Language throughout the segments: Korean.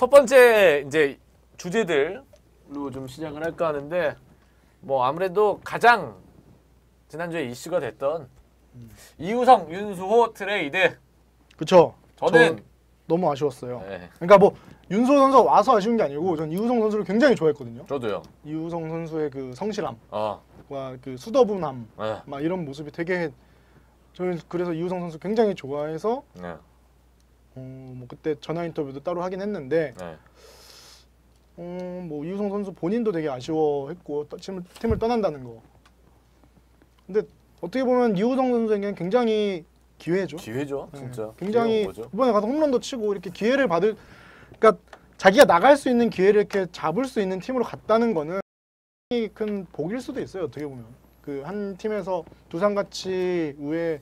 첫 번째 이제 주제들로 좀 시작을 할까 하는데 뭐 아무래도 가장 지난주에 이슈가 됐던 이우성 윤수호 트레이드 그쵸. 저는 저 너무 아쉬웠어요. 네, 그러니까 뭐 윤소 선수가 와서 아쉬운 게 아니고 전 이우성 선수를 굉장히 좋아했거든요. 저도요. 이우성 선수의 그 성실함과 어, 그 수더분함 네, 막 이런 모습이 되게 저는 그래서 이우성 선수 굉장히 좋아해서 네, 어, 뭐 그때 전화 인터뷰도 따로 하긴 했는데 네. 어, 뭐 이우성 선수 본인도 되게 아쉬워했고 떠- 팀을, 팀을 떠난다는 거. 근데 어떻게 보면 이우성 선수에게는 굉장히 기회죠. 기회죠, 네, 진짜. 굉장히. 이번에 가서 홈런도 치고 이렇게 기회를 받을 그러니까 자기가 나갈 수 있는 기회를 이렇게 잡을 수 있는 팀으로 갔다는 거는 큰 복일 수도 있어요. 어떻게 보면 그 한 팀에서 두산 같이 위에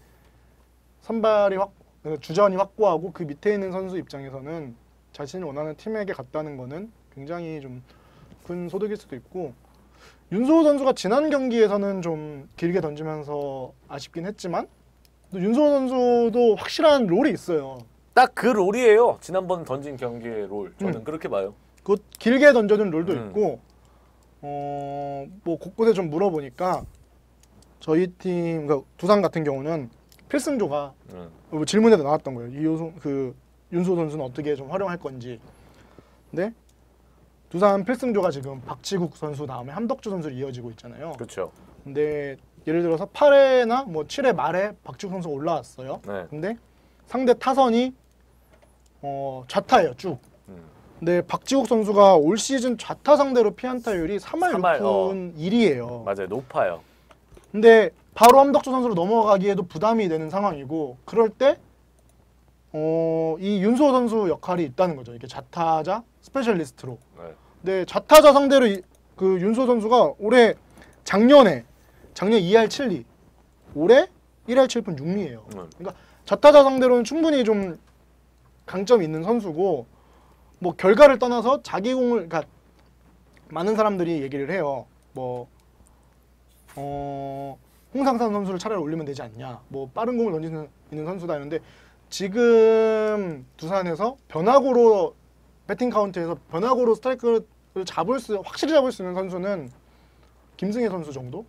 선발이 확 어, 주전이 확고하고 그 밑에 있는 선수 입장에서는 자신이 원하는 팀에게 갔다는 거는 굉장히 좀 큰 소득일 수도 있고 윤소호 선수가 지난 경기에서는 좀 길게 던지면서 아쉽긴 했지만 또 윤소호 선수도 확실한 롤이 있어요. 딱 그 롤이에요. 지난번 던진 경기의 롤. 저는 음. 그렇게 봐요. 그 길게 던져준 롤도 음. 있고 어 뭐 곳곳에 좀 물어보니까 저희 팀 그러니까 두산 같은 경우는 필승조가 음. 뭐 질문에도 나왔던 거예요. 이효성 그 윤소 선수는 어떻게 좀 활용할 건지. 근데 두산 필승조가 지금 박지국 선수 다음에 함덕주 선수로 이어지고 있잖아요. 그렇죠. 근데 예를 들어서 8회나 뭐 7회 말에 박지국 선수가 올라왔어요. 네. 근데 상대 타선이 어 좌타예요 쭉. 음. 근데 박지국 선수가 올 시즌 좌타 상대로 피안타율이 3할 삼할, 6푼 1위예요. 맞아요. 높아요. 근데 바로 함덕주 선수로 넘어가기에도 부담이 되는 상황이고 그럴 때 어, 이 윤소 선수 역할이 있다는 거죠. 이게 좌타자 스페셜리스트로. 네. 근데 좌타자 상대로 이, 그 윤소 선수가 올해 작년에 작년 2할 7리 올해 1할 7푼 6리예요. 음. 좌타자 상대로는 충분히 좀 강점이 있는 선수고 뭐 결과를 떠나서 자기 공을 그러니까 많은 사람들이 얘기를 해요. 뭐 어, 홍상산 선수를 차라리 올리면 되지 않냐. 뭐 빠른 공을 던지는 있는 선수다 했는데 지금 두산에서 변화구로 배팅 카운트에서 변화구로 스트라이크를 잡을 수 확실히 잡을 수 있는 선수는 김승혜 선수 정도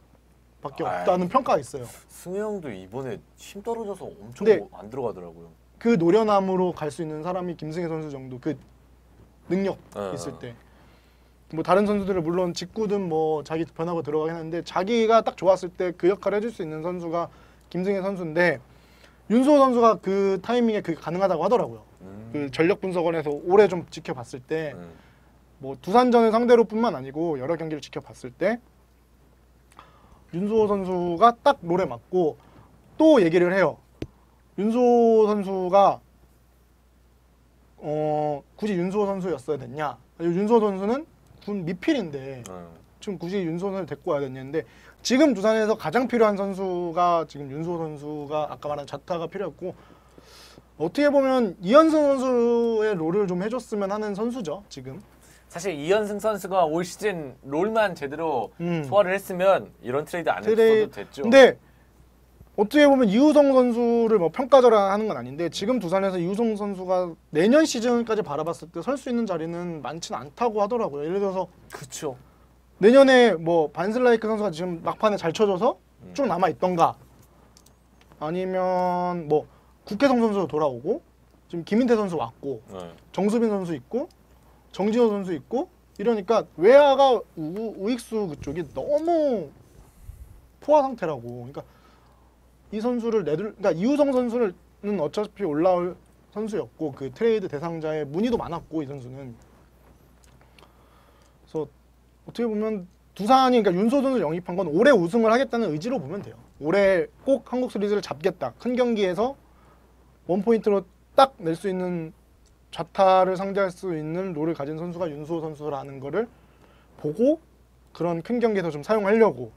밖에 아이. 없다는 평가가 있어요. 승우 형도 이번에 힘 떨어져서 엄청 근데- 뭐안 들어가더라고요. 그 노련함으로 갈 수 있는 사람이 김승혜 선수 정도 그 능력 어. 있을 때. 뭐 다른 선수들은 물론 직구든 뭐 자기 변화가 들어가긴 하는데 자기가 딱 좋았을 때 그 역할을 해줄 수 있는 선수가 김승혜 선수인데 윤수호 선수가 그 타이밍에 그게 가능하다고 하더라고요. 음. 그 전력 분석원에서 올해 좀 지켜봤을 때 음. 뭐 두산전을 상대로뿐만 아니고 여러 경기를 지켜봤을 때 윤수호 선수가 딱 롤에 맞고 또 얘기를 해요. 윤수호 선수가 어 굳이 윤수호 선수였어야 됐냐? 윤수호 선수는 군 미필인데 음. 지금 굳이 선수를 데리고 와야 됐냐는데 지금 두산에서 가장 필요한 선수가 지금 윤수호 선수가 아까 말한 자타가 필요했고 어떻게 보면 이현승 선수의 롤을 좀 해줬으면 하는 선수죠 지금. 사실 이현승 선수가 올 시즌 롤만 제대로 음. 소화를 했으면 이런 트레이드 안 트레이- 했어도 됐죠. 근데 어떻게 보면 이우성 선수를 뭐 평가절하하는 건 아닌데 지금 두산에서 이우성 선수가 내년 시즌까지 바라봤을 때 설 수 있는 자리는 많지는 않다고 하더라고요. 예를 들어서 그렇죠. 내년에 뭐 반슬라이크 선수가 지금 막판에 잘 쳐줘서 음. 쭉 남아 있던가 아니면 뭐 국회성 선수 돌아오고 지금 김인태 선수 왔고 네. 정수빈 선수 있고 정진호 선수 있고 이러니까 외야가 우, 우익수 그쪽이 너무 포화 상태라고. 그러니까 이 선수를 내둘 그러니까 이우성 선수는 어차피 올라올 선수였고 그 트레이드 대상자의 문의도 많았고 이 선수는 그래서 어떻게 보면 두산이 그러니까 윤소 선수를 영입한 건 올해 우승을 하겠다는 의지로 보면 돼요. 올해 꼭 한국 시리즈를 잡겠다. 큰 경기에서 원 포인트로 딱 낼 수 있는 좌타를 상대할 수 있는 롤을 가진 선수가 윤수호 선수라는 거를 보고 그런 큰 경기에서 좀 사용하려고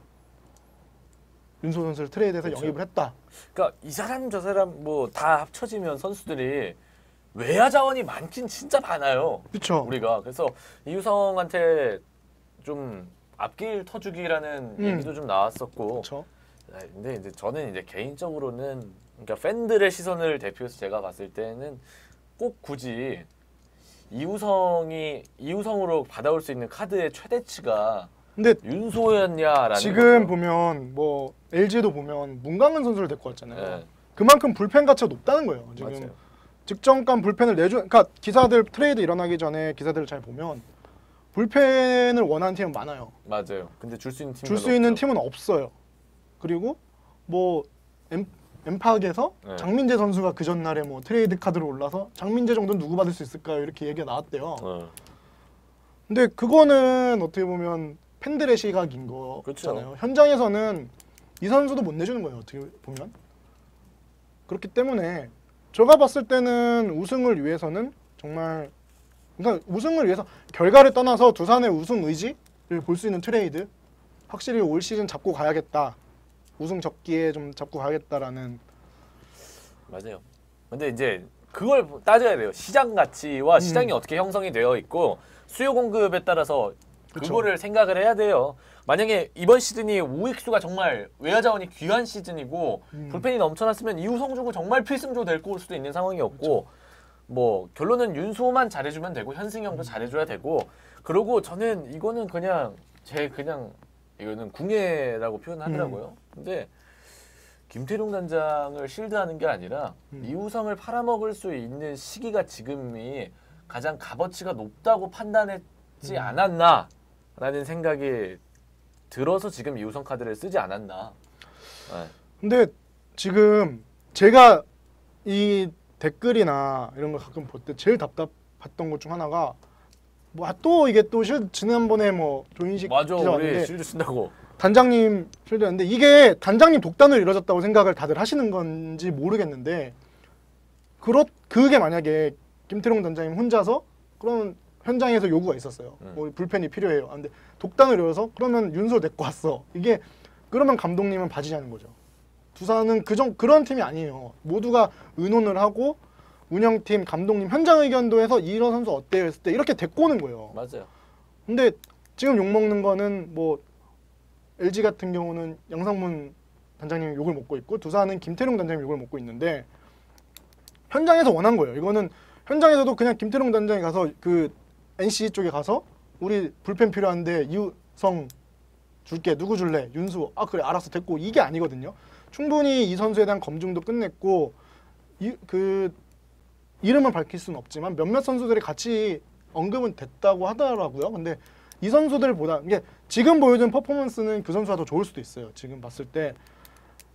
윤수호 선수를 트레이드해서 그렇죠. 영입을 했다. 그러니까 이 사람 저 사람 뭐 다 합쳐지면 선수들이 외야 자원이 많긴 진짜 많아요. 그렇죠. 우리가 그래서 이유성한테 좀 앞길 터주기라는 음. 얘기도 좀 나왔었고 그렇죠. 아, 근데 이제 저는 이제 개인적으로는 그러니까 팬들의 시선을 대표해서 제가 봤을 때는 꼭 굳이 이우성이 이우성으로 받아올 수 있는 카드의 최대치가 근데 윤소였냐라는 지금 거죠. 보면 뭐 LG도 보면 문강은 선수를 데리고 왔잖아요. 네, 그만큼 불펜 가치가 높다는 거예요. 지금 맞아요. 직전간 불펜을 내주 그러니까 기사들 트레이드 일어나기 전에 기사들을 잘 보면 불펜을 원하는 팀은 많아요. 맞아요. 근데 줄 수 있는 팀 줄수 있는 팀은 없어요. 그리고 뭐 엠, 엠팍에서 네. 장민재 선수가 그 전날에 뭐 트레이드 카드로 올라서 장민재 정도는 누구 받을 수 있을까요? 이렇게 얘기가 나왔대요. 어. 근데 그거는 어떻게 보면 팬들의 시각인 거잖아요. 그렇죠. 현장에서는 이 선수도 못 내주는 거예요. 어떻게 보면 그렇기 때문에 제가 봤을 때는 우승을 위해서는 정말 그러니까 우승을 위해서 결과를 떠나서 두산의 우승 의지를 볼 수 있는 트레이드 확실히 올 시즌 잡고 가야겠다. 우승 적기에 좀 잡고 가야겠다라는 맞아요. 근데 이제 그걸 따져야 돼요. 시장 가치와 음. 시장이 어떻게 형성이 되어 있고 수요 공급에 따라서 그쵸. 그거를 생각을 해야 돼요. 만약에 이번 시즌이 우익수가 정말 외야 자원이 귀한 시즌이고 음. 불펜이 넘쳐났으면 이우성 주고 정말 필승조 데리고 올 수도 있는 상황이었고 뭐 결론은 윤수호만 잘해주면 되고 현승형도 잘해줘야 되고 그러고 저는 이거는 그냥 제 그냥 이거는 궁예라고 표현하더라고요. 근데 김태룡 단장을 실드하는 게 아니라 음. 이우성을 팔아먹을 수 있는 시기가 지금이 가장 값어치가 높다고 판단했지 음. 않았나 라는 생각이 들어서 지금 이우성 카드를 쓰지 않았나. 네. 근데 지금 제가 이 댓글이나 이런 걸 가끔 볼 때 제일 답답했던 것 중 하나가 뭐또 이게 또 실, 지난번에 뭐 조인식 맞아 기자 우리 실드 쓴다고. 단장님 실드였는데 이게 단장님 독단으로 이루어졌다고 생각을 다들 하시는 건지 모르겠는데 그렇 그게 만약에 김태룡 단장님 혼자서 그런 현장에서 요구가 있었어요. 음. 뭐 불펜이 필요해요. 아, 근데 독단으로 이루어서 그러면 윤소 데리고 왔어. 이게 그러면 감독님은 봐주자는 거죠. 두산은 그정 그런 팀이 아니에요. 모두가 의논을 하고 운영팀, 감독님 현장 의견도 해서 이런 선수 어때요 했을 때 이렇게 데리고 오는 거예요. 맞아요. 근데 지금 욕 먹는 거는 뭐 LG 같은 경우는 양상문 단장님이 욕을 먹고 있고 두산은 김태룡 단장님이 욕을 먹고 있는데 현장에서 원한 거예요. 이거는 현장에서도 그냥 김태룡 단장이 가서 그 NC 쪽에 가서 우리 불펜 필요한데 이우성 줄게 누구 줄래 윤수 아 그래 알았어 됐고 이게 아니거든요. 충분히 이 선수에 대한 검증도 끝냈고 이, 그 이름을 밝힐 수는 없지만 몇몇 선수들이 같이 언급은 됐다고 하더라고요. 근데 이 선수들보다 이게 지금 보여준 퍼포먼스는 그 선수가 더 좋을 수도 있어요. 지금 봤을 때.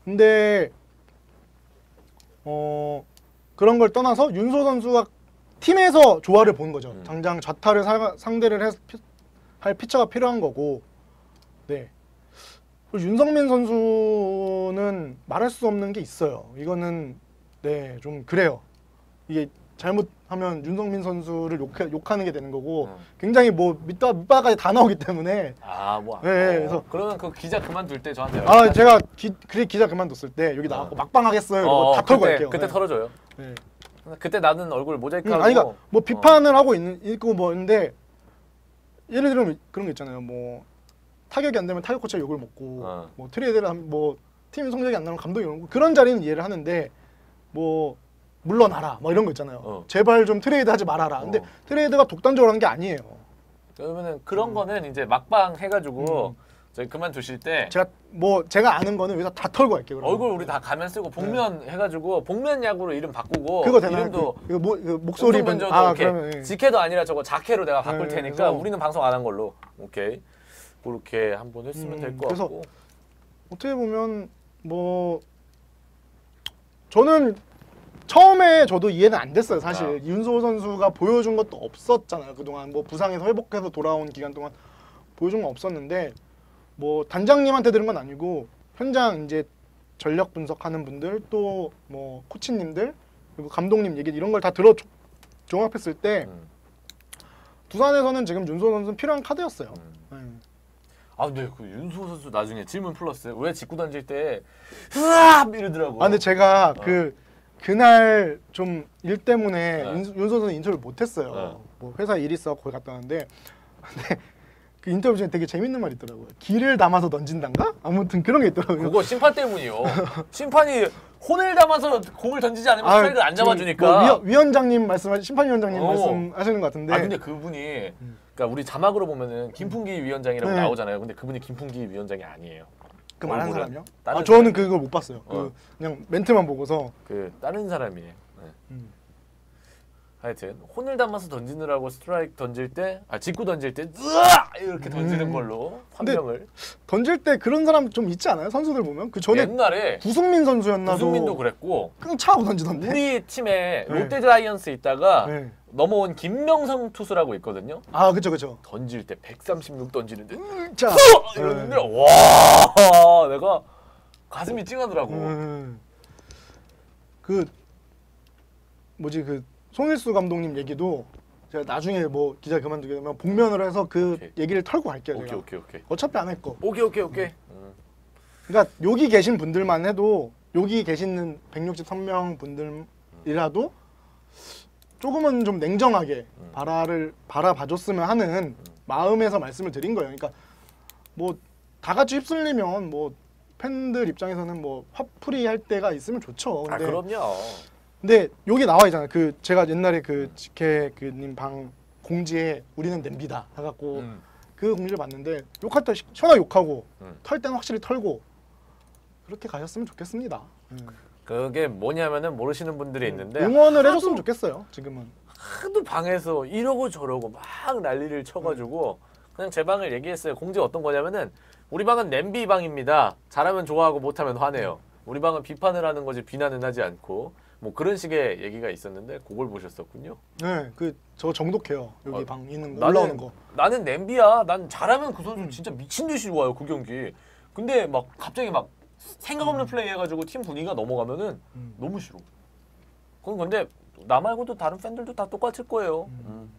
근데 어 그런 걸 떠나서 윤소 선수가 팀에서 조화를 본 거죠. 음. 당장 좌타를 사- 상대를 해- 피- 할 피처가 필요한 거고. 네. 그리고 윤성민 선수는 말할 수 없는 게 있어요. 이거는 네 좀 그래요. 이게 잘못하면 윤성민 선수를 욕, 욕하는 게 되는 거고 음. 굉장히 뭐 밑바 밑바까지 다 나오기 때문에 아 뭐. 네, 어, 그래서- 그러면 그 기자 그만둘 때 저한테. 아 제가 기, 그래 기자 그만뒀을 때 여기 나왔고 어. 막방 하겠어요. 이러고 어, 다 털고 그때, 갈게요. 그때 네. 털어줘요. 네. 그때 나는 얼굴 모자이크 음, 하고. 아니 그러니까 뭐 비판을 하고 있는 있고 뭐인데 예를 들면 그런 거 있잖아요. 뭐 타격이 안 되면 타격 코치가 욕을 먹고 어. 뭐 트레이드를 하면 뭐팀 성적이 안 나면 감독이 욕을 먹고 그런 자리는 이해를 하는데 뭐 물러나라 뭐 이런 거 있잖아요. 어. 제발 좀 트레이드 하지 말아라. 근데 어. 트레이드가 독단적으로 하는 게 아니에요. 그러면은 그런 거는 이제 막방 해가지고 음. 저희 그만두실 때 제가 뭐 제가 아는 거는 여기서 다 털고 갈게요. 그러면. 얼굴 우리 다 가면 쓰고 복면 해가지고 복면 야구로 이름 바꾸고 그거 되나요? 이름도 그, 그, 뭐, 그 목소리 변 변조 아 오케이. 그러면 예. 직해도 아니라 저거 자케로 내가 바꿀 네, 테니까 그래서- 우리는 방송 안 한 걸로 오케이 그렇게 한번 했으면 음, 될것 그래서 같고 어떻게 보면 뭐 저는 처음에 저도 이해는 안 됐어요 사실 아. 윤소 선수가 보여준 것도 없었잖아요 그동안 뭐 부상에서 회복해서 돌아온 기간 동안 보여준 건 없었는데 뭐 단장님한테 들은 건 아니고 현장 이제 전력 분석하는 분들 또 뭐 코치님들 그리고 감독님 얘기 이런 걸 다 들어 조- 종합했을 때 음, 두산에서는 지금 윤소 선수는 필요한 카드였어요. 음. 네. 아 근데 그 윤수 선수 나중에 질문 플러스 왜 직구 던질 때 으아 이러더라고 아 근데 제가 어. 그 그날 좀 일 때문에 네. 윤, 윤 선수는 인터뷰를 못했어요. 네. 뭐 회사 일 있어 거기 갔다 왔는데 근데 그 인터뷰 중에 되게 재밌는 말이 있더라고요. 기를 담아서 던진단가? 아무튼 그런 게 있더라고요. 그거 심판 때문이요. 심판이 혼을 담아서 공을 던지지 않으면 스트라이크를 안 잡아주니까. 뭐 위원, 위원장님 말씀, 심판위원장님 어. 말씀하시는 것 같은데. 아 근데 그분이 그러니까 우리 자막으로 보면은 김풍기 위원장이라고 음. 네. 나오잖아요. 근데 그분이 김풍기 위원장이 아니에요. 그 말한 사람이요? 아, 저는 그걸 못 봤어요. 어. 그 그냥 멘트만 보고서 그 다른 사람이에요. 네. 음. 하여튼 혼을 담아서 던지느라고 스트라이크 던질 때, 아 직구 던질 때 으아 이렇게 던지는 음. 걸로 판명을. 던질 때 그런 사람 좀 있지 않아요? 선수들 보면 그 전에 옛날에 구승민 선수였나도 구승민도 그랬고 그냥 차고 던지던데. 우리 팀에 네. 롯데 자이언츠 있다가 네. 넘어온 김명성 투수라고 있거든요. 아 그죠 그죠. 던질 때 136 던지는데 자. 이러는데 와 내가 가슴이 찡하더라고. 음. 그 뭐지 그 송일수 감독님 얘기도 제가 나중에 뭐 기자 그만두게 되면 복면으로 해서 그 오케이. 얘기를 털고 갈게요. 오케이 제가. 오케이 오케이. 어차피 안 할 거. 오케이 오케이 오케이. 음. 그러니까 여기 계신 분들만 해도 여기 계시는 163명 분들이라도 조금은 좀 냉정하게 음. 바라를 바라봐줬으면 하는 마음에서 말씀을 드린 거예요. 그러니까 뭐 다 같이 휩쓸리면 뭐 팬들 입장에서는 뭐 화풀이 할 때가 있으면 좋죠. 아 근데 그럼요. 근데 여기 나와 있잖아요. 그 제가 옛날에 그 지케 그님 방 공지에 우리는 냄비다 해갖고 음. 그 공지를 봤는데 욕할 때 시- 시원하게 욕하고 음. 털 때는 확실히 털고 그렇게 가셨으면 좋겠습니다. 음. 그게 뭐냐면은 모르시는 분들이 있는데 응원을 하도- 해줬으면 좋겠어요. 지금은. 하도 방에서 이러고 저러고 막 난리를 쳐가지고 그냥 제 방을 얘기했어요. 공지 어떤 거냐면은 우리 방은 냄비 방입니다. 잘하면 좋아하고 못하면 화내요. 우리 방은 비판을 하는 거지 비난은 하지 않고 뭐 그런 식의 얘기가 있었는데 그걸 보셨었군요. 네, 그 저 정독해요. 여기 어, 방 있는 거 올라오는 거. 나는 냄비야. 난 잘하면 그 선수 진짜 미친 듯이 좋아요 그 경기. 근데 막 갑자기 막 생각 없는 플레이 해가지고 팀 분위기가 넘어가면은 음. 너무 싫어. 그건 근데 나 말고도 다른 팬들도 다 똑같을 거예요. 음.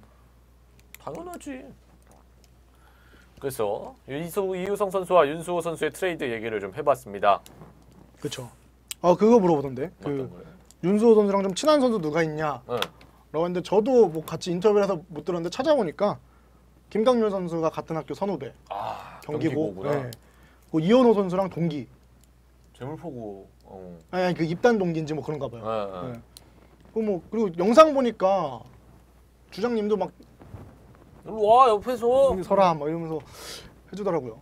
당연하지. 그래서 이수, 이유성 선수와 윤수호 선수의 트레이드 얘기를 좀 해봤습니다. 그렇죠. 아 그거 물어보던데. 어떤 그 거예요? 윤수호 선수랑 좀 친한 선수 누가 있냐? 응. 라고 했는데 저도 뭐 같이 인터뷰를 해서 못 들었는데 찾아보니까 김강률 선수가 같은 학교 선후배 아 경기고 경기고구나. 네. 그 이현호 선수랑 동기 재물포구. 어. 아니, 아니 그 입단 동기인지 뭐 그런가 봐요. 어, 어. 네. 그뭐 그리고 영상 보니까 주장님도 막 일로 와 옆에서. 서라 막 이러면서 해주더라고요.